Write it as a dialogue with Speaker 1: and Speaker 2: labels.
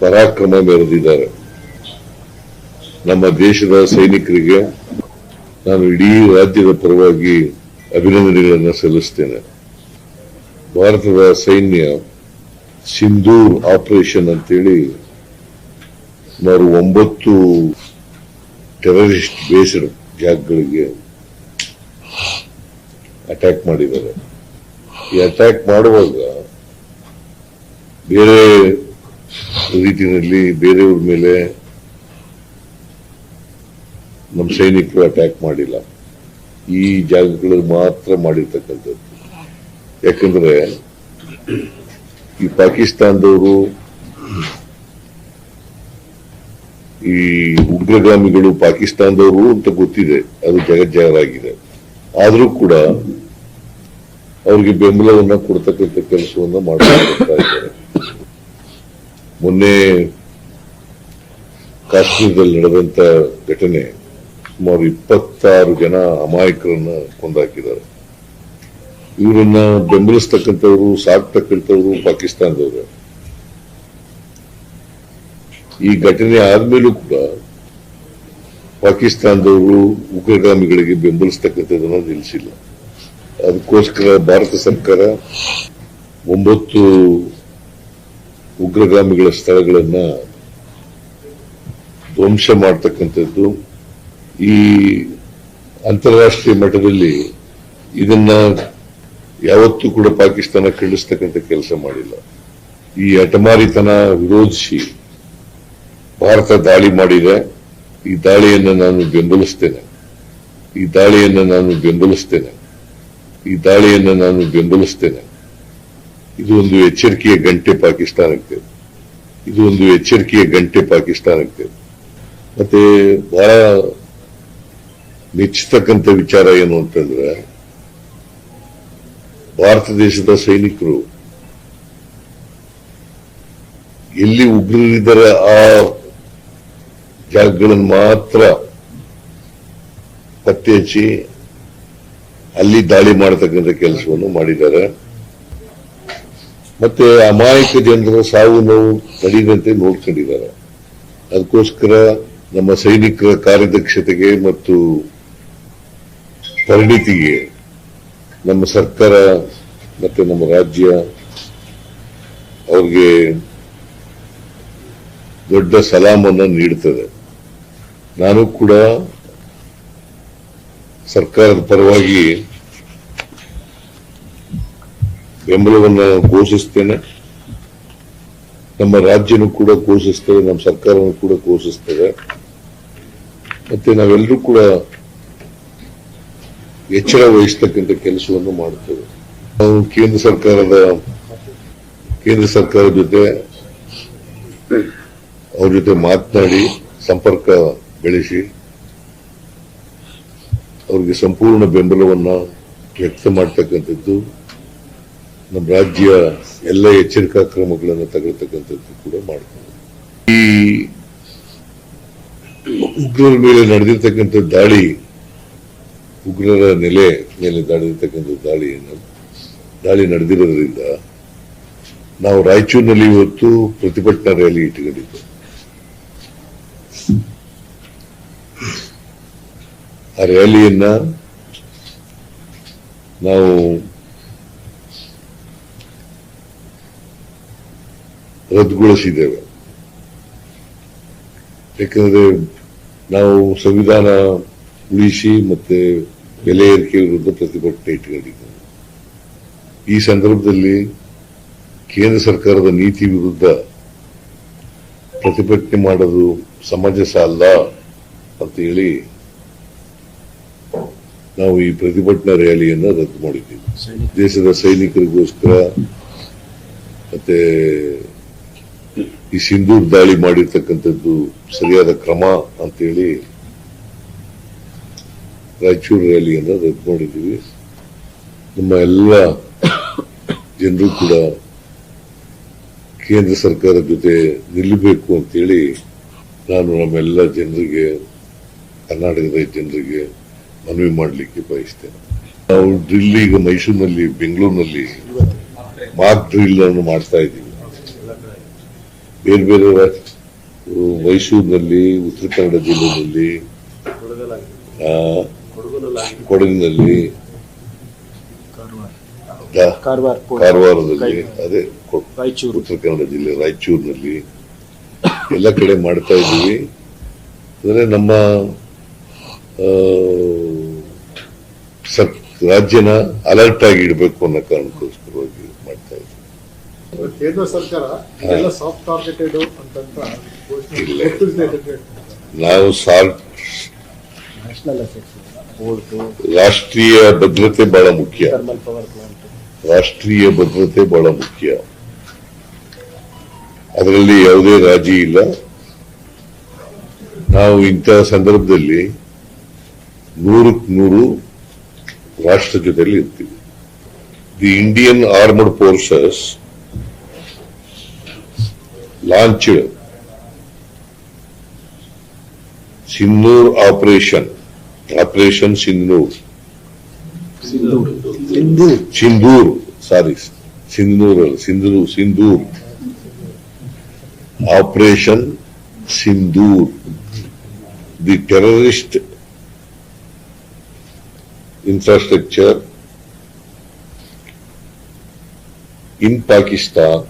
Speaker 1: ಪರಾಕ್ರಮ ಮೆರೆದಿದ್ದಾರೆ. ನಮ್ಮ ದೇಶದ ಸೈನಿಕರಿಗೆ ನಾನು ಇಡೀ ರಾಜ್ಯದ ಪರವಾಗಿ ಅಭಿನಂದನೆಗಳನ್ನು ಸಲ್ಲಿಸ್ತೇನೆ. ಭಾರತದ ಸೈನ್ಯ ಸಿಂಧೂರ್ ಆಪರೇಷನ್ ಅಂತೇಳಿ ಸುಮಾರು ಒಂಬತ್ತು ಟೆರರಿಸ್ಟ್ ಬೇಸ್ಡ್ ಜಾಗಗಳಿಗೆ ಅಟ್ಯಾಕ್ ಮಾಡಿದ್ದಾರೆ. ಈ ಅಟ್ಯಾಕ್ ಮಾಡುವಾಗ ಬೇರೆ ರೀತಿಯಲ್ಲಿ ಬೇರೆಯವ್ರ ಮೇಲೆ ನಮ್ಮ ಸೈನಿಕರು ಅಟ್ಯಾಕ್ ಮಾಡಿಲ್ಲ. ಈ ಜಾಗಗಳಲ್ಲಿ ಮಾತ್ರ ಮಾಡಿರ್ತಕ್ಕಂಥದ್ದು. ಯಾಕಂದ್ರೆ ಈ ಪಾಕಿಸ್ತಾನದವರು ಈ ಉಗ್ರಗಾಮಿಗಳು ಪಾಕಿಸ್ತಾನದವರು ಅಂತ ಗೊತ್ತಿದೆ. ಅದು ಜಗಜ್ಜಾಗರಾಗಿದೆ ಆದರೂ ಕೂಡ ಅವ್ರಿಗೆ ಬೆಂಬಲವನ್ನ ಕೊಡ್ತಕ್ಕಂಥ ಕೆಲಸವನ್ನ ಮಾಡ್ತಾ ಇದ್ದಾರೆ. ಮೊನ್ನೆ ಕಾಶ್ಮೀರದಲ್ಲಿ ನಡೆದಂತ ಘಟನೆ ಸುಮಾರು ಇಪ್ಪತ್ತಾರು ಜನ ಅಮಾಯಕರನ್ನ ಕೊಂದಾಕಿದ್ದಾರೆ. ಇವರನ್ನ ಬೆಂಬಲಿಸ್ತಕ್ಕಂಥವ್ರು, ಸಾಕ್ತಕ್ಕಂಥವ್ರು ಪಾಕಿಸ್ತಾನದವರು. ಈ ಘಟನೆ ಆದ್ಮೇಲೂ ಕೂಡ ಪಾಕಿಸ್ತಾನದವರು ಉಗ್ರಗಾಮಿಗಳಿಗೆ ಬೆಂಬಲಿಸ್ತಕ್ಕಂಥದ್ದನ್ನ ನಿಲ್ಲಿಸಿಲ್ಲ ಅದಕ್ಕೋಸ್ಕರ ಭಾರತ ಸರ್ಕಾರ ಒಂಬತ್ತು ಉಗ್ರಗಾಮಿಗಳ ಸ್ಥಳಗಳನ್ನ ಧ್ವಂಸ ಮಾಡ್ತಕ್ಕಂಥದ್ದು ಈ ಅಂತಾರಾಷ್ಟ್ರೀಯ ಮಟ್ಟದಲ್ಲಿ ಇದನ್ನ ಯಾವತ್ತೂ ಕೂಡ ಪಾಕಿಸ್ತಾನ ಖಂಡಿಸ್ತಕ್ಕಂಥ ಕೆಲಸ ಮಾಡಿಲ್ಲ. ಈ ಅಟಮಾರಿತನ ವಿರೋಧಿಸಿ ಭಾರತ ದಾಳಿ ಮಾಡಿದೆ. ಈ ದಾಳಿಯನ್ನು ನಾನು ಬೆಂಬಲಿಸ್ತೇನೆ. ಈ ದಾಳಿಯನ್ನು ನಾನು ಬೆಂಬಲಿಸ್ತೇನೆ. ಈ ದಾಳಿಯನ್ನು ನಾನು ಬೆಂಬಲಿಸ್ತೇನೆ. ಇದು ಒಂದು ಎಚ್ಚರಿಕೆಯ ಗಂಟೆ ಪಾಕಿಸ್ತಾನಕ್ಕೆ. ಇದು ಒಂದು ಎಚ್ಚರಿಕೆಯ ಗಂಟೆ ಪಾಕಿಸ್ತಾನಕ್ಕೆ. ಮತ್ತೆ ಬಹಳ ಮೆಚ್ಚತಕ್ಕಂಥ ವಿಚಾರ ಏನು ಅಂತಂದ್ರೆ, ಭಾರತ ದೇಶದ ಸೈನಿಕರು ಎಲ್ಲಿ ಉಗ್ರರಿದ್ದಾರೆ ಆ ಜಾಗಗಳನ್ನು ಮಾತ್ರ ಪತ್ತೆ ಹಚ್ಚಿ ಅಲ್ಲಿ ದಾಳಿ ಮಾಡತಕ್ಕಂಥ ಕೆಲಸವನ್ನು ಮಾಡಿದ್ದಾರೆ. ಮತ್ತೆ ಅಮಾಯಕ ಜನರ ಸಾವು ನೋವು ನಡೆಯದಂತೆ ನೋಡ್ಕೊಂಡಿದ್ದಾರೆ. ಅದಕ್ಕೋಸ್ಕರ ನಮ್ಮ ಸೈನಿಕರ ಕಾರ್ಯದಕ್ಷತೆಗೆ ಮತ್ತು ಪರಿಣಿತಿಗೆ ನಮ್ಮ ಸರ್ಕಾರ ಮತ್ತೆ ನಮ್ಮ ರಾಜ್ಯ ಅವ್ರಿಗೆ ದೊಡ್ಡ ಸಲಾಮನ್ನು ನೀಡುತ್ತದೆ ನಾನು ಕೂಡ ಸರ್ಕಾರದ ಪರವಾಗಿ ಬೆಂಬಲವನ್ನು ಘೋಷಿಸ್ತೇನೆ. ನಮ್ಮ ರಾಜ್ಯನೂ ಕೂಡ ಘೋಷಿಸ್ತೇವೆ, ನಮ್ಮ ಸರ್ಕಾರವನ್ನು ಕೂಡ ಘೋಷಿಸ್ತೇವೆ. ಮತ್ತೆ ನಾವೆಲ್ಲರೂ ಕೂಡ ಎಚ್ಚರ ವಹಿಸ್ತಕ್ಕಂಥ ಕೆಲಸವನ್ನು ಮಾಡುತ್ತೇವೆ. ನಾವು ಕೇಂದ್ರ ಸರ್ಕಾರದ, ಕೇಂದ್ರ ಸರ್ಕಾರ ಜೊತೆ, ಅವ್ರ ಜೊತೆ ಮಾತನಾಡಿ, ಸಂಪರ್ಕ ಬೆಳೆಸಿ, ಅವ್ರಿಗೆ ಸಂಪೂರ್ಣ ಬೆಂಬಲವನ್ನು ವ್ಯಕ್ತ ಮಾಡ್ತಕ್ಕಂಥದ್ದು ನಮ್ಮ ರಾಜ್ಯ ಎಲ್ಲ ಎಚ್ಚರಿಕಾ ಕ್ರಮಗಳನ್ನು ತಗೊಳ್ತಕ್ಕಂಥದ್ದು ಕೂಡ ಮಾಡ್ತಾರೆ ಈ ಉಗ್ರರ ಮೇಲೆ ನಡೆದಿರ್ತಕ್ಕಂಥ ದಾಳಿ, ಉಗ್ರರ ನೆಲೆ ಮೇಲೆ ನಡೆದಿರ್ತಕ್ಕಂಥ ದಾಳಿಯನ್ನು, ದಾಳಿ ನಡೆದಿರೋದ್ರಿಂದ ನಾವು ರಾಯಚೂರಿನಲ್ಲಿ ಇವತ್ತು ಪ್ರತಿಭಟನಾ ರ್ಯಾಲಿ ಇಟ್ಟುಕೊಂಡಿದ್ದು. ಆ ರ್ಯಾಲಿಯನ್ನ ನಾವು ರದ್ದುಗೊಳಿಸಿದ್ದೇವೆ ಯಾಕಂದ್ರೆ ನಾವು ಸಂವಿಧಾನ ಉಳಿಸಿ ಮತ್ತೆ ಬೆಲೆ ಏರಿಕೆ ವಿರುದ್ಧ ಪ್ರತಿಭಟನೆ ಇಟ್ಕೊಂಡಿದ್ದೇವೆ ಈ ಸಂದರ್ಭದಲ್ಲಿ ಕೇಂದ್ರ ಸರ್ಕಾರದ ನೀತಿ ವಿರುದ್ಧ ಪ್ರತಿಭಟನೆ ಮಾಡೋದು ಸಮಾಜ ಸಾಲ ಅಂತ ಹೇಳಿ ನಾವು ಈ ಪ್ರತಿಭಟನಾ ರ್ಯಾಲಿಯನ್ನು ರದ್ದು ಮಾಡಿದ್ದೀವಿ ದೇಶದ ಸೈನಿಕರಿಗೋಸ್ಕರ ಮತ್ತೆ ಈ ಸಿಂಧೂರ್ ದಾಳಿ ಮಾಡಿರ್ತಕ್ಕಂಥದ್ದು ಸರಿಯಾದ ಕ್ರಮ ಅಂತೇಳಿ ರಾಯಚೂರು ರ್ಯಾಲಿಯನ್ನು ರದ್ದು ಮಾಡಿದ್ದೀವಿ ನಮ್ಮ ಎಲ್ಲ ಜನರು ಕೂಡ ಕೇಂದ್ರ ಸರ್ಕಾರದ ಜೊತೆ ನಿಲ್ಲಬೇಕು ಅಂತೇಳಿ ನಾನು ನಮ್ಮೆಲ್ಲ ಜನರಿಗೆ, ಕರ್ನಾಟಕದ ಜನರಿಗೆ ಮನವಿ ಮಾಡಲಿಕ್ಕೆ ಬಯಸ್ತೇನೆ. ನಾವು ಡ್ರಿಲ್ ಈಗ ಮೈಸೂರಿನಲ್ಲಿ, ಬೆಂಗಳೂರಿನಲ್ಲಿ ಮಾರ್ಕ್ ಡ್ರಿಲ್ ಅನ್ನು ಮಾಡ್ತಾ ಇದ್ದೀವಿ. ಬೇರೆ ಬೇರೆ ಮೈಸೂರಿನಲ್ಲಿ ಉತ್ತರ ಕನ್ನಡ ಜಿಲ್ಲೆಯಲ್ಲಿ ಕೊಡಗಿನಲ್ಲಿ ಕಾರವಾರದಲ್ಲಿ ಅದೇ
Speaker 2: ರಾಯಚೂರು.
Speaker 1: ಉತ್ತರ ಕನ್ನಡ ಜಿಲ್ಲೆ ರಾಯಚೂರಿನಲ್ಲಿ ಎಲ್ಲ ಕಡೆ ಮಾಡ್ತಾ ಇದ್ದೀವಿ. ಅಂದರೆ ನಮ್ಮ ರಾಜ್ಯನ ಅಲರ್ಟ್ ಆಗಿ ಇಡಬೇಕು ಅನ್ನೋ ಕಾರಣಕ್ಕೋಸ್ಕರವಾಗಿ ಮಾಡ್ತಾ ಇದ್ದೀವಿ.
Speaker 3: ಕೇಂದ್ರ ಸರ್ಕಾರ ಎಲ್ಲ ಸಾಫ್ಟ್ ಟಾರ್ಗೆಟೆಡ್ ಅಂತಂತ
Speaker 1: ನಾವು
Speaker 2: ಪೋರ್ಟು
Speaker 1: ರಾಷ್ಟ್ರೀಯ ಭದ್ರತೆ ಬಹಳ ಮುಖ್ಯ. ರಾಷ್ಟ್ರೀಯ ಭದ್ರತೆ ಬಹಳ ಮುಖ್ಯ. ಅದರಲ್ಲಿ ಯಾವುದೇ ರಾಜಿ ಇಲ್ಲ. ನಾವು ಇಂತಹ ಸಂದರ್ಭದಲ್ಲಿ ನೂರಕ್ಕೆ ನೂರು ರಾಷ್ಟ್ರ ಜೊತೆಯಲ್ಲಿ ಇರ್ತೀವಿ. The Indian armed forces launch Sindoor operation operation Sindoor
Speaker 2: Sindoor Sindoor
Speaker 1: Sindoor sorry Sindoor ಅಲ್ಲ Sindoor Sindoor operation Sindoor the terrorist infrastructure in Pakistan